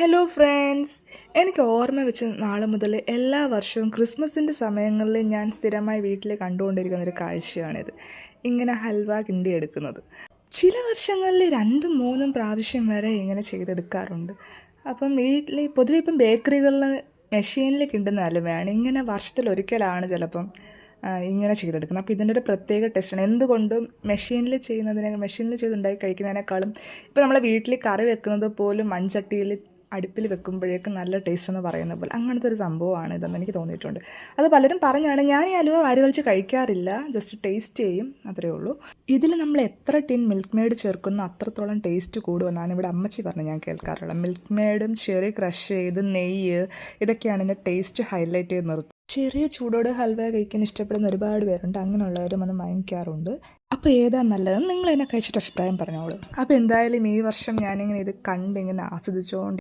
Hello friends എനിക്ക് ഓർമ്മ വെച്ച നാളെ മുതൽ എല്ലാ വർഷവും ക്രിസ്മസിന്റെ സമയങ്ങളിൽ ഞാൻ സ്ഥിരമായി വീട്ടിൽ കണ്ടുകൊണ്ടിരിക്കുന്ന ഒരു കാഴ്ചയാണിത്. ഇങ്ങനെ ഹൽവ കിണ്ടി എടുക്കുന്നത്. ചില വർഷങ്ങളിൽ രണ്ടും മൂന്നും പ്രാവശ്യം വരെ ഇങ്ങനെ ചെയ്തെടുക്കാറുണ്ട്. അപ്പം വീട്ടിൽ പൊതുവെ ഇപ്പം ബേക്കറികളിൽ മെഷീനിൽ കിണ്ടുന്ന ഹലുവയാണ് ഇങ്ങനെ വർഷത്തിൽ ഒരിക്കലാണ് ചിലപ്പം ഇങ്ങനെ ചെയ്തെടുക്കുന്നത്. അപ്പോൾ ഇതിന്റെ ഒരു പ്രത്യേക ടെസ്റ്റാണ് എന്തുകൊണ്ടും മെഷീനിൽ ചെയ്യുന്നതിനെ മെഷീനിൽ ചെയ്തുണ്ടാക്കി കഴിക്കുന്നതിനേക്കാളും ഇപ്പോൾ നമ്മളെ വീട്ടിൽ കറി വെക്കുന്നത് പോലും മൺചട്ടിയിൽ അടുപ്പിൽ വെക്കുമ്പോഴേക്കും നല്ല ടേസ്റ്റ് എന്ന് പറയുന്ന പോലെ അങ്ങനത്തെ ഒരു സംഭവമാണ് ഇതെന്ന് എനിക്ക് തോന്നിയിട്ടുണ്ട്. അത് പലരും പറഞ്ഞാണ് ഞാൻ ഈ അലുവ വാരി വലിച്ച് കഴിക്കാറില്ല ജസ്റ്റ് ടേസ്റ്റ് ചെയ്യും അത്രയേ ഉള്ളൂ. ഇതിൽ നമ്മൾ എത്ര ടിൻ മിൽക്ക് മെയ്ഡ് ചേർക്കുന്നോ അത്രത്തോളം ടേസ്റ്റ് കൂടുമെന്നാണ് ഇവിടെ അമ്മച്ചി പറഞ്ഞ് ഞാൻ കേൾക്കാറുള്ളത്. മിൽക്ക് മെയ്ഡും ചെറി ക്രഷ് ചെയ്ത് നെയ്യ് ഇതൊക്കെയാണ് എന്റെ ടേസ്റ്റ് ഹൈലൈറ്റ് ചെയ്ത് നിർത്തുന്നത്. ചെറിയ ചൂടോട് ഹൽവ കഴിക്കാൻ ഇഷ്ടപ്പെടുന്ന ഒരുപാട് പേരുണ്ട് അങ്ങനെയുള്ളവരും അത് വാങ്ങിക്കാറുണ്ട്. അപ്പോൾ ഏതാ നല്ലത് നിങ്ങൾ എന്നെ കഴിച്ചിട്ട് അഭിപ്രായം പറഞ്ഞോളൂ. അപ്പോൾ എന്തായാലും ഈ വർഷം ഞാനിങ്ങനെ ഇത് കണ്ടിങ്ങനെ ആസ്വദിച്ചുകൊണ്ട്